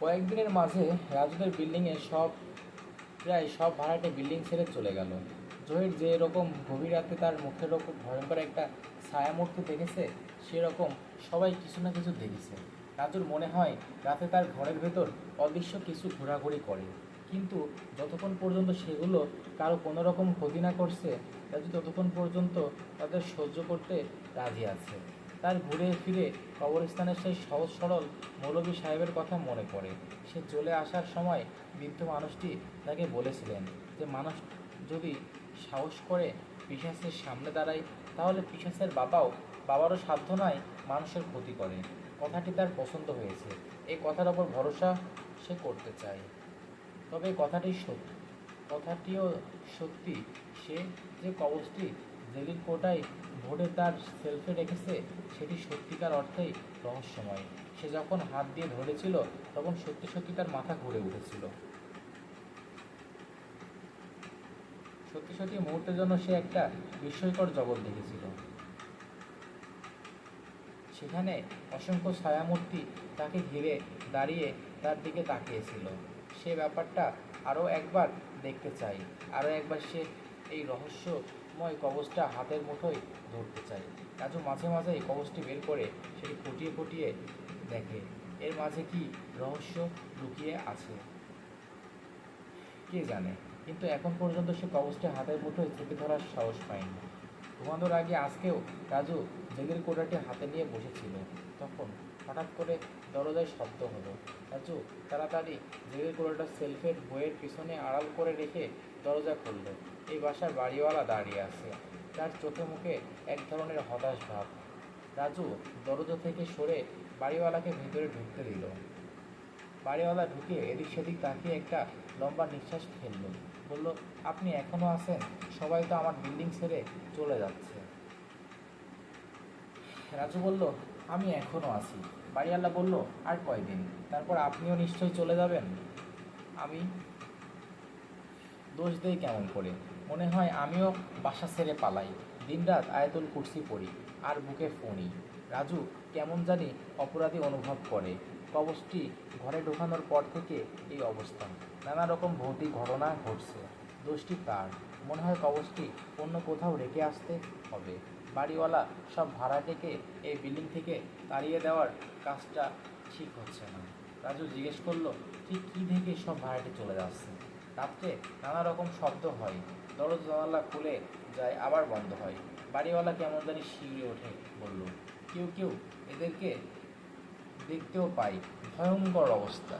কয়েকদিনের মাঝে রাজুদের বিল্ডিংয়ে সব, প্রায় সব ভাড়াটে বিল্ডিং ছেড়ে চলে গেল। জহির যে রকম গভীর রাতে তার মুখের ওপর ভয়ঙ্কর একটা ছায়ামূর্তি দেখেছে, সেরকম সবাই কিছু না কিছু দেখেছে। রাজুর মনে হয় রাতে তার ঘরের ভেতর অদৃশ্য কিছু ঘোরাঘুরি করে। কিন্তু যতক্ষণ পর্যন্ত সেগুলো কারও কোনো রকম ক্ষতি না করছে, রাজু ততক্ষণ পর্যন্ত তাদের সহ্য করতে রাজি আছে। তার ঘুরে ফিরে কবরস্থানের সেই সহজ সরল মৌলভী সাহেবের কথা মনে পড়ে। সে চলে আসার সময় বৃদ্ধ মানুষটি তাকে বলেছিলেন যে, মানুষ যদি সাহস করে পিসাসের সামনে দাঁড়ায়, তাহলে পিসাসের বাবাও বাবারও সাধ্য নয় মানুষের ক্ষতি করে। কথাটি তার পছন্দ হয়েছে। এই কথার ওপর ভরসা সে করতে চায়। তবে কথাটি সত্যি। কথাটিও সত্যি সে যে কবচটি জেলির কোটায় ভোরে তার সেলফে রেখেছে, সেটি সত্যিকার অর্থেই রহস্যময়। সে যখন হাত দিয়ে ধরেছিল, তখন সত্যি সত্যি তার মাথা ঘুরে উঠেছিল। সত্যি সত্যি মুহূর্তের জন্য সে একটা বিস্ময়কর জগৎ দেখেছিল। সেখানে অসংখ্য ছায়ামূর্তি তাকে ঘিরে দাঁড়িয়ে তার দিকে তাকিয়েছিল। সে ব্যাপারটা আরও একবার দেখতে চাই। আরও একবার সে এই রহস্যময় কবচটা হাতের মুঠোয় ধরতে চাই রাজু মাঝে মাঝে এই কবচটি বের করে সেটি ফুটিয়ে ফুটিয়ে দেখে। এর মাঝে কি রহস্য লুকিয়ে আছে? কে জানে? কিন্তু এখন পর্যন্ত সে কবচটি হাতের মুঠোয় চেপে ধরার সাহস পায়নি। ঘুমানোর আগে আজকেও রাজু জেলের কোটাটি হাতে নিয়ে বসেছিল। তখন হঠাৎ করে দরজায় শব্দ হলো। রাজু তাড়াতাড়ি জেলের কোটাটা সেলফের বইয়ের পিছনে আড়াল করে রেখে দরজা খুলল। এই বাসার বাড়িওয়ালা দাঁড়িয়ে আছে। তার চোখে মুখে এক ধরনের হতাশ ভাব। রাজু দরজা থেকে সরে বাড়িওয়ালাকে ভেতরে ঢুকতে দিল। বাড়িওয়ালা ঢুকে এদিক সেদিক তাকিয়ে একটা লম্বা নিঃশ্বাস ফেলল। বলল, আপনি এখনও আছেন? সবাই তো আমার বিল্ডিং ছেড়ে চলে যাচ্ছে। রাজু বলল, আমি এখনও আছি। বাড়িওয়ালা বলল, আর কয়দিন? তারপর আপনিও নিশ্চয়ই চলে যাবেন? আমি? দোষ দেই কেমন করে? মনে হয় আমিও বাসা ছেড়ে পালাই। দিনরাত আয়াতুল কুর্সি পড়ি আর বুকে ফোনি রাজু, কেমন জানি অপরাধী অনুভব করে। কবচটি ঘরে ঢোকানোর পর থেকে এই অবস্থা। নানা রকম ভৌতিক ঘটনা ঘটছে। দোষটি তার মনে হয় কবচটি অন্য কোথাও রেখে আসতে হবে। বাড়িওয়ালা সব ভাড়াটেকে এই বিল্ডিং থেকে তাড়িয়ে দেওয়ার কাজটা ঠিক হচ্ছে না। রাজু জিজ্ঞেস করল ঠিক কী দেখে সব ভাড়াটে চলে যাচ্ছে রাত্রে নানা রকম শব্দ হয়। দরজ জানালা খুলে যায়, আবার বন্ধ হয়। বাড়িওয়ালা কেমন জানি শিউরে ওঠে, বলল, কেউ কেউ এদেরকে দেখতেও পাই ভয়ঙ্কর অবস্থা।